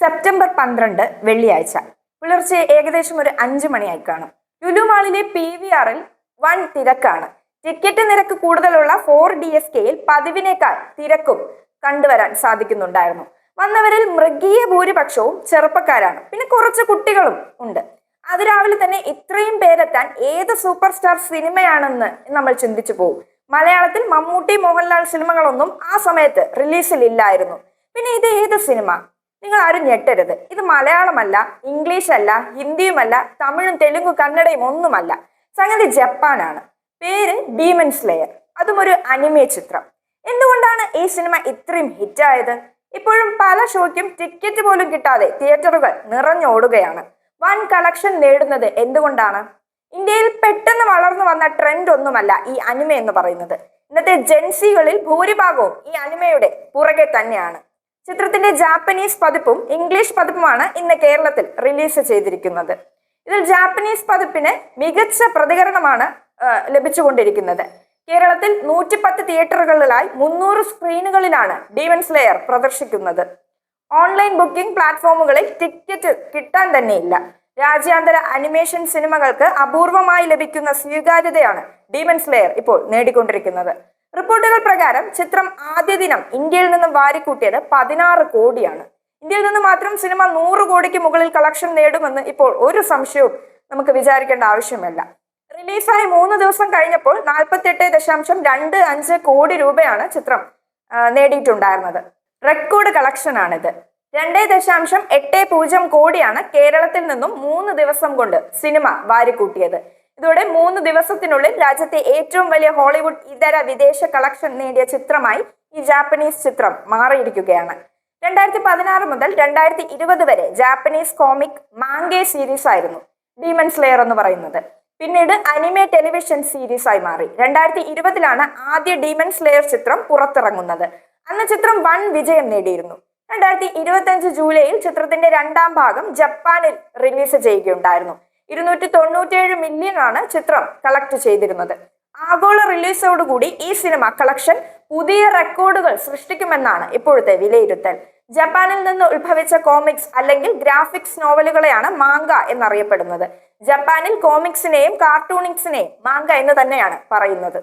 September പന്ത്രണ്ട് വെള്ളിയാഴ്ച. പുലർച്ചെ ഏകദേശം ഒരു അഞ്ചു മണിയായി കാണും. ലുലു മാളിലെ പി വി ആറിൽ വൺ തിരക്കാണ്. ടിക്കറ്റ് നിരക്ക് കൂടുതലുള്ള ഫോർ ഡി എസ് കെയിൽ പതിവിനേക്കാൾ തിരക്കും കണ്ടുവരാൻ സാധിക്കുന്നുണ്ടായിരുന്നു. വന്നവരിൽ മൃഗീയ ഭൂരിപക്ഷവും ചെറുപ്പക്കാരാണ്. പിന്നെ കുറച്ച് കുട്ടികളും ഉണ്ട്. അതിരാവിലെ തന്നെ ഇത്രയും പേരെത്താൻ ഏത് സൂപ്പർ സ്റ്റാർ സിനിമയാണെന്ന് നമ്മൾ ചിന്തിച്ചു പോകും മലയാളത്തിൽ മമ്മൂട്ടി മോഹൻലാൽ സിനിമകളൊന്നും ആ സമയത്ത് റിലീസിലില്ലായിരുന്നു. പിന്നെ ഇത് ഏത് സിനിമ? നിങ്ങൾ ആരും ഞെട്ടരുത്. ഇത് മലയാളമല്ല ഇംഗ്ലീഷ് അല്ല ഹിന്ദിയുമല്ല തമിഴും തെലുങ്കും കന്നഡയും ഒന്നുമല്ല. സംഗതി ജപ്പാനാണ്. പേര് ഡീമൻ സ്ലെയർ അതും ഒരു അനിമേ ചിത്രം. എന്തുകൊണ്ടാണ് ഈ സിനിമ ഇത്രയും ഹിറ്റായത്? ഇപ്പോഴും പല ഷോയ്ക്കും ടിക്കറ്റ് പോലും കിട്ടാതെ തിയേറ്ററുകൾ നിറഞ്ഞോടുകയാണ്. വൺ കളക്ഷൻ നേടുന്നത് എന്തുകൊണ്ടാണ്? ഇന്ത്യയിൽ പെട്ടെന്ന് വളർന്നു വന്ന ട്രെൻഡ് ഒന്നുമല്ല ഈ അനിമ എന്ന് പറയുന്നത്. ഇന്നത്തെ ജെൻസികളിൽ ഭൂരിഭാഗവും ഈ അനിമയുടെ പുറകെ തന്നെയാണ്. ചിത്രത്തിന്റെ ജാപ്പനീസ് പതിപ്പും ഇംഗ്ലീഷ് പതിപ്പുമാണ് ഇന്ന് കേരളത്തിൽ റിലീസ് ചെയ്തിരിക്കുന്നത്. ഇതിൽ ജാപ്പനീസ് പതിപ്പിന് മികച്ച പ്രതികരണമാണ് ലഭിച്ചുകൊണ്ടിരിക്കുന്നത്. കേരളത്തിൽ നൂറ്റിപ്പത്ത് തിയേറ്ററുകളിലായി മുന്നൂറ് സ്ക്രീനുകളിലാണ് ഡീവൻ സ്ലെയർ പ്രദർശിക്കുന്നത്. ഓൺലൈൻ ബുക്കിംഗ് പ്ലാറ്റ്ഫോമുകളിൽ ടിക്കറ്റ് കിട്ടാൻ തന്നെയില്ല. രാജ്യാന്തര അനിമേഷൻ സിനിമകൾക്ക് അപൂർവമായി ലഭിക്കുന്ന സ്വീകാര്യതയാണ് ഡീമൻ സ്ലെയർ ഇപ്പോൾ നേടിക്കൊണ്ടിരിക്കുന്നത്. റിപ്പോർട്ടുകൾ പ്രകാരം ചിത്രം ആദ്യ ദിനം ഇന്ത്യയിൽ നിന്നും വാരിക്കൂട്ടിയത് പതിനാറ് കോടിയാണ്. ഇന്ത്യയിൽ നിന്ന് മാത്രം സിനിമ നൂറ് കോടിക്ക് മുകളിൽ കളക്ഷൻ നേടുമെന്ന് ഇപ്പോൾ ഒരു സംശയവും നമുക്ക് വിചാരിക്കേണ്ട ആവശ്യമില്ല. റിലീസായി മൂന്ന് ദിവസം കഴിഞ്ഞപ്പോൾ നാൽപ്പത്തെട്ട് ദശാംശം രണ്ട് അഞ്ച് കോടി രൂപയാണ് ചിത്രം നേടിയിട്ടുണ്ടായിരുന്നത്. റെക്കോർഡ് കളക്ഷനാണിത്. രണ്ടേ ദശാംശം എട്ട് പൂജ്യം കോടിയാണ് കേരളത്തിൽ നിന്നും മൂന്ന് ദിവസം കൊണ്ട് സിനിമ വാരിക്കൂട്ടിയത്. ഇതോടെ മൂന്ന് ദിവസത്തിനുള്ളിൽ രാജ്യത്തെ ഏറ്റവും വലിയ ഹോളിവുഡ് ഇതര വിദേശ കളക്ഷൻ നേടിയ ചിത്രമായി ഈ ജാപ്പനീസ് ചിത്രം മാറിയിരിക്കുകയാണ്. രണ്ടായിരത്തി പതിനാറ് മുതൽ രണ്ടായിരത്തി ഇരുപത് വരെ ജാപ്പനീസ് കോമിക് മാങ്കേ സീരീസ് ആയിരുന്നു ഡീമൺ സ്ലെയർ എന്ന് പറയുന്നത്. പിന്നീട് അനിമേ ടെലിവിഷൻ സീരീസ് ആയി മാറി. രണ്ടായിരത്തി ഇരുപതിലാണ് ആദ്യ ഡീമൺ സ്ലെയർ ചിത്രം പുറത്തിറങ്ങുന്നത്. അന്ന് ചിത്രം വൻ വിജയം നേടിയിരുന്നു. രണ്ടായിരത്തി ഇരുപത്തി അഞ്ച് ജൂലൈയിൽ ചിത്രത്തിന്റെ രണ്ടാം ഭാഗം ജപ്പാനിൽ റിലീസ് ചെയ്യുകയുണ്ടായിരുന്നു. ഇരുന്നൂറ്റി തൊണ്ണൂറ്റിയേഴ് മില്യൺ ആണ് ചിത്രം കളക്ട് ചെയ്തിരുന്നത്. ആഗോള റിലീസോടുകൂടി ഈ സിനിമ കളക്ഷൻ പുതിയ റെക്കോർഡുകൾ സൃഷ്ടിക്കുമെന്നാണ് ഇപ്പോഴത്തെ വിലയിരുത്തൽ. ജപ്പാനിൽ നിന്ന് ഉത്ഭവിച്ച കോമിക്സ് അല്ലെങ്കിൽ ഗ്രാഫിക്സ് നോവലുകളെയാണ് മാങ്ക എന്നറിയപ്പെടുന്നത്. ജപ്പാനിൽ കോമിക്സിനെയും കാർട്ടൂണിക്സിനെയും മാങ്ക എന്ന് തന്നെയാണ് പറയുന്നത്.